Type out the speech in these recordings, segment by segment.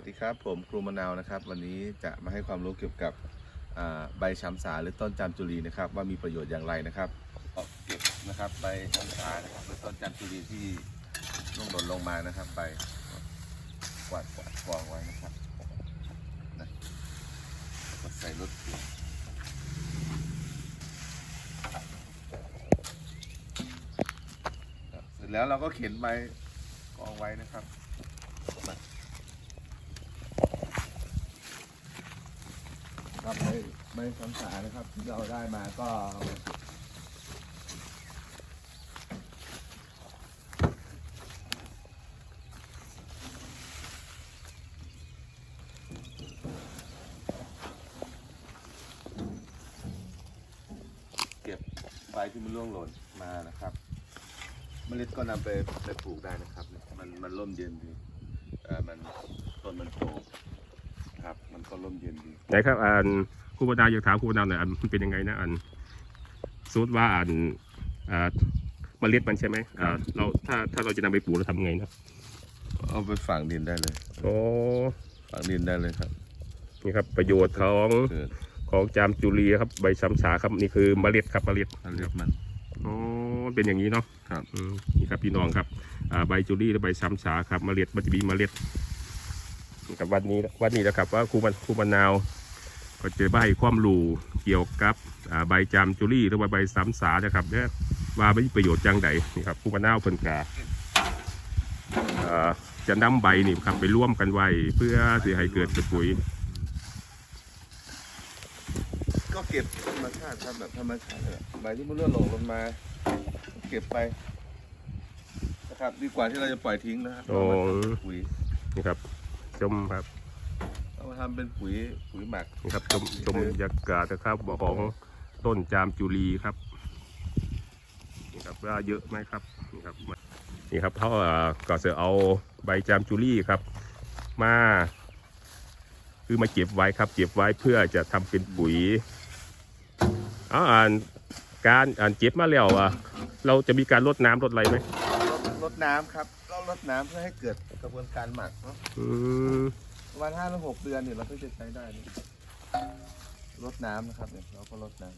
สวัสดีครับผมครูมะนาวนะครับ วันนี้จะมาให้ความรู้เกี่ยวกับใบช้ำสาหรือต้นจามจุรีนะครับ ว่ามีประโยชน์อย่างไรนะครับเก็บนะครับใบช้ำสานะครับหรือต้นจามจุรีที่ร่วงหล่นลงมานะครับใบกวาดกวาดกองไว้นะครับนะก็ใส่รถเสร็จแล้วเราก็เข็นใบกองไว้นะครับ ใบใบสังสานะครับที่เราได้มาก็เก็บใบที่มันร่วงหล่นมานะครับ เมล็ดก็นำไปไปปลูกได้นะครับ มันมันร่มเย็นดีเอ่อมันต้นมันโตครับ มันก็ร่มเย็นดี ไหนครับอัน รูบดาอยากถามครูบดาหน่อยอันมันเป็นยังไงนะอันสมมติว่าอันอ่าเมล็ดมันใช่ไหมอ่าเราถ้าถ้าเราจะนำไปปลูกเราทำไงนะเอาไปฝังดินได้เลย โอ้ฝังดินได้เลยครับนี่ครับประโยชน์ของเกิดของจามจุลีครับใบช้ำฉาครับนี่คือเมล็ดครับเมล็ดมันเรียกมันโอ้เป็นอย่างนี้เนาะครับ อืมนี่ครับพี่น้องครับอ่าใบจุลีและใบช้ำฉาครับเมล็ดมันจะมีเมล็ดนี่ครับวันนี้วันนี้นะครับว่าครูมันครูมะนาว ก็จะใบความรู้เกี่ยวกับอ่าใบจามจุลีหรือว่าใบซ้ำสานะครับเนี่ยว่ามีประโยชน์จังใดนี่ครับครูมะนาวเพิ่นกาอ่าจะนำใบนี่ครับไปร่วมกันไว้เพื่อสิให้เกิดเป็นปุ๋ย ก็เก็บธรรมชาติครับแบบธรรมชาติเลยใบที่มันร่วงหล่นลงมา เก็บไปนะครับดีกว่าที่เราจะปล่อยทิ้งนะครับโอ้เอามาทำเป็นปุ๋ยนี่ครับชมครับเอามา ทำเป็นปุ๋ยปุ๋ยหมักนี่ครับชมชมบรรยากาศนะครับของต้นจามจุลีครับนี่ครับว่าเยอะไหมครับนี่ครับนี่ครับเขาเอ่อก็จะเอาใบจามจุลีครับ มาคือมาเก็บไว้ครับ เก็บไว้เพื่อจะทำเป็นปุ๋ยอ๋ออ่านการอ่านเก็บมาแล้วอะเราจะมีการลดน้ำลดอะไรไหมลดลดน้ำครับก็ลดน้ำเพื่อให้เกิดกระบวนการหมักเนาะอืม ประมาณห้าถึงหกเดือนเนี่ยเราก็จะใช้ได้นี่ลดน้ำนะครับเนี่ยเราก็ลดน้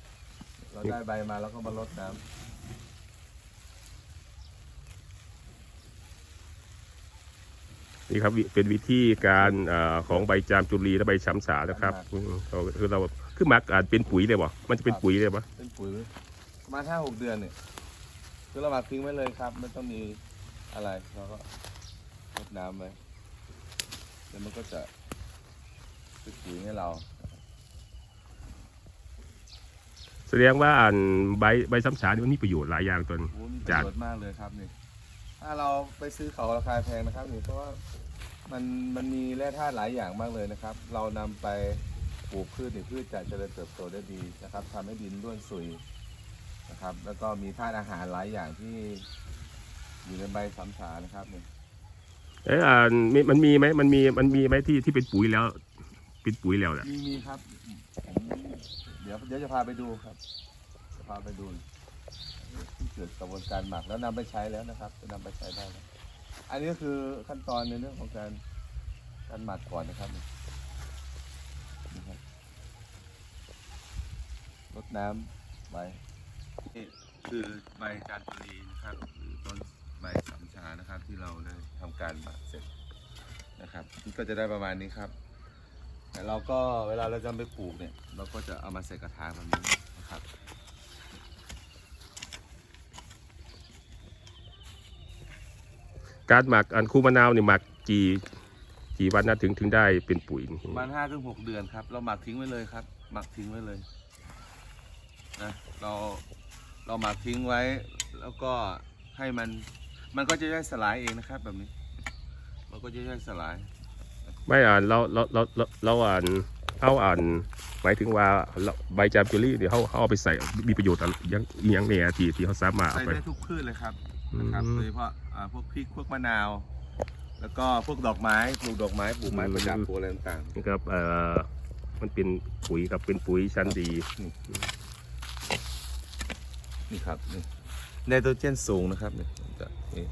ำเราได้ใบมาแล้วก็มาลดน้ำนี่ครับวิเป็นวิธีการอาของใบจามจุลีและใบช้ำสานะครับอืมเราคือเราคือหมักอาจเป็นปุ๋ยเลยบ่มันจะเป็นปุ๋ยเลยบ่เป็นปุ๋ยประมาณห้าหกเดือนเนี่ยคือเราหมักทิ้งไว้เลยครับ ไม่ต้องมีอะไรเราก็รดน้ำไว้ แล้วมันก็จะเป็นปุ๋ยให้เรา แสดงว่าอันใบใบซ้ำสานี่มันมีประโยชน์หลายอย่างตน โอ้มีประจากโยชน์มากเลยครับนี่ ถ้าเราไปซื้อเขาราคาแพงนะครับนี่เพราะว่ามันมันมีแร่ธาตุหลายอย่างมากเลยนะครับ เรานำไปปลูกพืชนี่พืชจะเจริญเติบโตได้ดีนะครับทำให้ดินร่วนซุยนะครับ แล้วก็มีธาตุอาหารหลายอย่างที่อยู่ในใบสำฉานะครับนี่ เอ้ยอันมีมันมีไหมมันมีมันมีไหมที่ที่เป็นปุ๋ยแล้ว เป็นปุ๋ยแล้วเนี่ยมีมีครับผมเดี๋ยวเดี๋ยวจะพาไปดูครับ จะพาไปดูที่เกิดกระบวนการหมักแล้วนำไปใช้แล้วนะครับ จะนำไปใช้ได้แล้วอันนี้ก็คือขั้นตอนในเรื่องของการการหมักก่อนนะครับนี่ครับรดน้ำไว้นี่คือใบจานจุลีนะครับหรือต้น ใบสามชานะครับ ที่เราได้ทำการหมักเสร็จนะครับนี่ก็จะได้ประมาณนี้ครับ แต่เราก็เวลาเราจะไปปลูกเนี่ย เราก็จะเอามาใส่กระถางแบบนี้นะครับการหมักอันคูมะนาวนี่หมักกี่กี่วันนะถึงถึงได้เป็นปุ๋ยประมาณห้าถึงหกเดือนครับ เราหมักทิ้งไว้เลยครับ หมักทิ้งไว้เลยนะเราเราหมักทิ้งไว้ แล้วก็ให้มัน มันก็จะย่อยสลายเองนะครับ แบบนี้ มันก็จะย่อยสลาย ไม่อ่านเราเราเราเราเราอ่านเอาอ่านหมายถึงว่าเราใบจามจุลีเดี๋ยวเขาเขาเอาไปใส่มีประโยชน์อะไรอยังอหยังเนี่ยที่ที่เขาสามารถเอาใส่ไป ได้ทุกพืชเลยครับอืนะครับมโดยเฉพาะอ่าพวกพริกพวกมะนาว แล้วก็พวกดอกไม้ปลูกดอกไม้ปลูกไม้ประดับปลูกอะไรต่างนี่ครับเอ่อมันเป็นปุ๋ยครับเป็นปุ๋ยชั้นดี ๆนี่ครับนี่ไนโตรเจนสูงนะครับนี่จะ นี่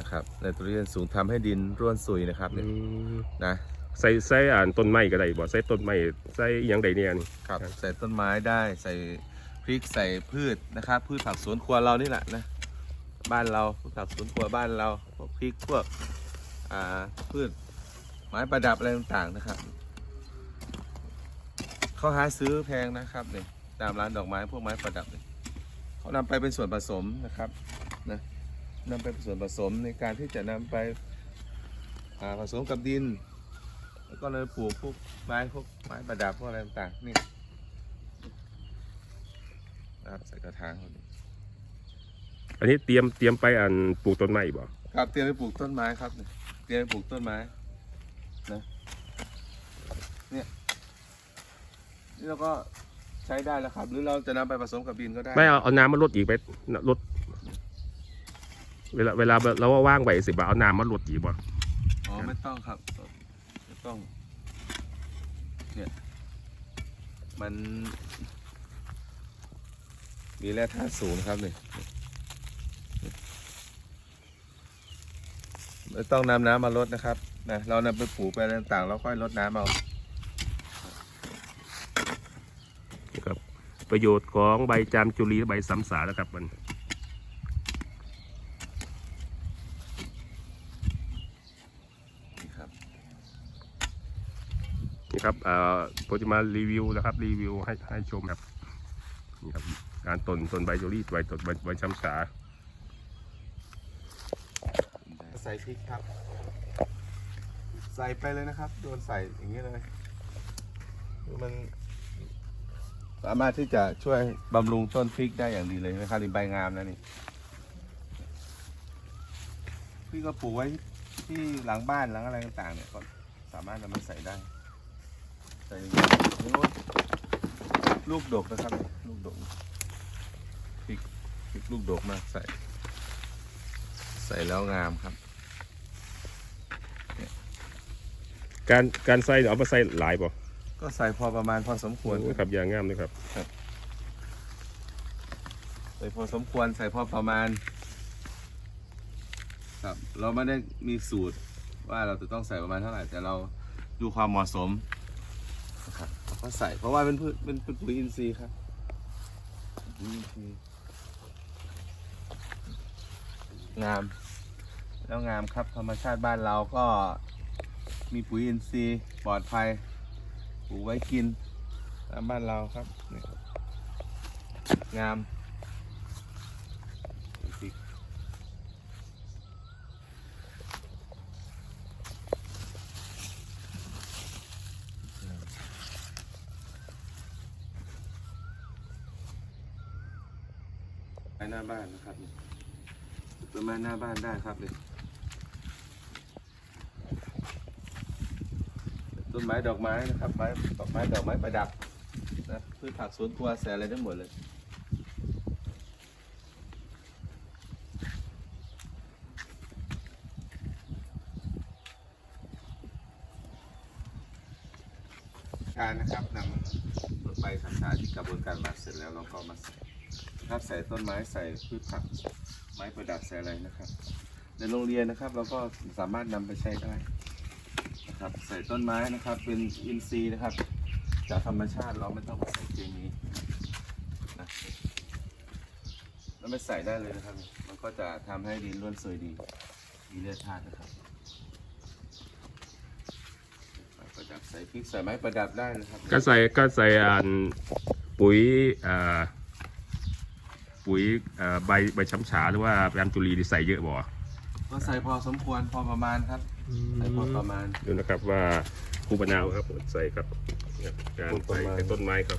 นะครับไนโตรเจนสูงทำให้ดินร่วนซุยนะครับเนี่ยนะใส่ใส่อ่านต้นไม้ก็ได้บ่ใส่ต้นไม้ใส่อหย่างใดเนี่ยนี่ครับครับใส่ต้นไม้ได้ใส่พริกใส่พืชนะครับพืชผักสวนครัวเรานี่แหละนะบ้านเราพืชผักสวนครัวบ้านเราพวกพริกพวกอ่าพืชไม้ประดับอะไรต่างๆนะครับเขาหาซื้อแพงนะครับเนี่ยตามร้านดอกไม้พวกไม้ประดับเนี่ยเขานำไปเป็นส่วนผสมนะครับนะ นำไปเป็นส่วนผสมในการที่จะนำไปอ่าผสมกับดิน แล้วก็เลยปลูกพวกไม้พวกไม้ประดับพวกอะไรต่างๆนี่นะครับใส่กระถางเขานี่อันนี้เตรียมเตรียมไปอ่านปลูกต้นไม้บ่ครับเตรียมไปปลูกต้นไม้ครับเนี่ยเตรียมไปปลูกต้นไม้นะเนี่ยนี่เราก็ใช้ได้แล้วครับ หรือเราจะนำไปผสมกับดินก็ได้ ไม่เอาเอาน้ำมาลดอีกไปลด เวลาเวลาเราว่างไปสิบ่าเอาน้ำมาลดอีกบ่อ๋อไม่ต้องครับไม่ต้อง เนี่ย มันมีแร่ธาตุสูงนะครับเนี่ยไม่ต้องนำน้ำมาลดนะครับนะเรานำไปปลูกไปอะไรต่างๆแล้วค่อยลดน้ำเอานะครับประโยชน์ของใบจามจุลีและใบสำสานะครับมันนี่ครับ นี่ครับเอ่อผมจะมารีวิวนะครับรีวิวให้ให้ชมครับนี่ครับการต้นต้นใบจุลีใบต้นใบใบสำสาใส่พริกครับ ใส่ไปเลยนะครับ โดนใส่อย่างนี้เลยมันสามารถที่จะช่วยบำรุงต้นพริกได้อย่างดีเลยนะครับนี่ใบงามนะนี่พี่ก็ปลูกไว้ที่หลังบ้านหลังอะไรต่างๆเนี่ยก็สามารถนำมาใส่ได้ ใส่อย่างนี้โอ้ยลูกดกนะครับนี่ลูกดกพริกพริกลูกดกมากใส่ ใส่แล้วงามครับ การการใส่เอามาใส่หลายบ่ก็ใส่พอประมาณพอสมควรโอ้ยครับอย่างงามเลยครับใส่พอสมควรใส่พอประมาณ ครับ เราไม่ได้มีสูตรว่าเราจะต้องใส่ประมาณเท่าไหร่แต่เราดูความเหมาะสมนะครับเรา ก็ใส่เพราะว่าเป็นพืชเป็นเป็นปุ๋ยอินทรีย์ครับปุ๋ยอินทรีย์งาม แล้วงามครับธรรมชาติบ้านเราก็มีปุ๋ยอินทรีย์ปลอดภัยปลูกไว้กินตามบ้านเราครับนี่งาม ไปหน้าบ้านนะครับต้นไม้หน้าบ้านได้ครับเลยต้นไม้ดอกไม้นะครับไม้ดอกไม้ดอกไม้ประดับนะพืชผักสวนครัวใส่อะไรได้หมดเลยการนะครับนำใบสัมสาที่กระบวนการมักเสร็จแล้วเราก็มาใส่ นะครับ ใส่ต้นไม้ใส่พืชผัก ไม้ประดับใส่อะไรนะครับ ในโรงเรียนนะครับเราก็สามารถนำไปใช้ได้นะครับ ใส่ต้นไม้นะครับ เป็นอินทรีย์นะครับ จากธรรมชาติเราไม่ต้องใส่เคมีนะแล้วไม่ใส่ได้เลยนะครับ มันก็จะทำให้ดินร่วนซุยดีมีเลือดธาตุนะครับประดับใส่พริกใส่ไม้ประดับได้นะครับ ก็ใส่ก็ใส่อ่านปุ๋ยอ่า ปุ๋ยอ่าใบใบช้ำฉาหรือว่าจามจุลีที่ใส่เยอะบ่ก็ใส่พอสมควรพอประมาณครับใส่พอประมาณ ดูนะครับว่าคูบะนาวครับใส่ครับเนี่ยการใส่ในต้นไม้ครับ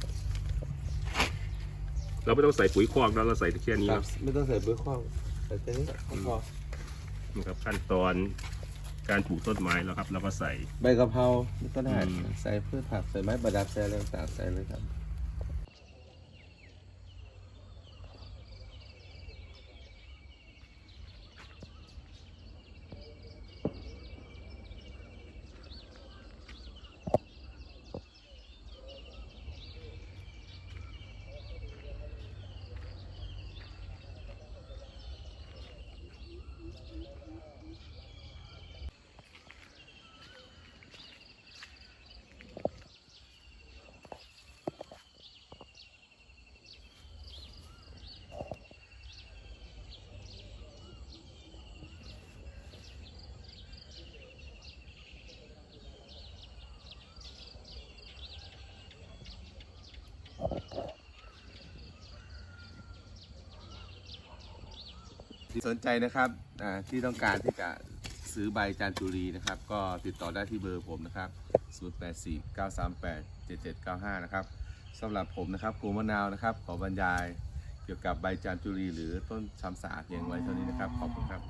เราไม่ต้องใส่ปุ๋ยคอกแล้วเราใส่แค่นี้คครัรับบไม่ต้องใส่เบอร์ข้องใส่แค่นี้ก็พอนี่ครับขั้นตอนการปลูกต้นไม้แล้วครับเราก็ใส่ใบกะเพราก็ได้อืมใส่พืชผักใส่ไม้ประดับใส่อะไรต่างๆใส่เลยครับ สนใจนะครับที่ต้องการที่จะซื้อใบจานจุรีนะครับ ก็ติดต่อได้ที่เบอร์ผมนะครับ 0849387795 นะครับสำหรับผมนะครับครูมะนาวนะครับ ขอบรรยายเกี่ยวกับใบจานจุรีหรือต้นชำสาเพียงไว้เท่านี้นะครับ ขอบคุณครับ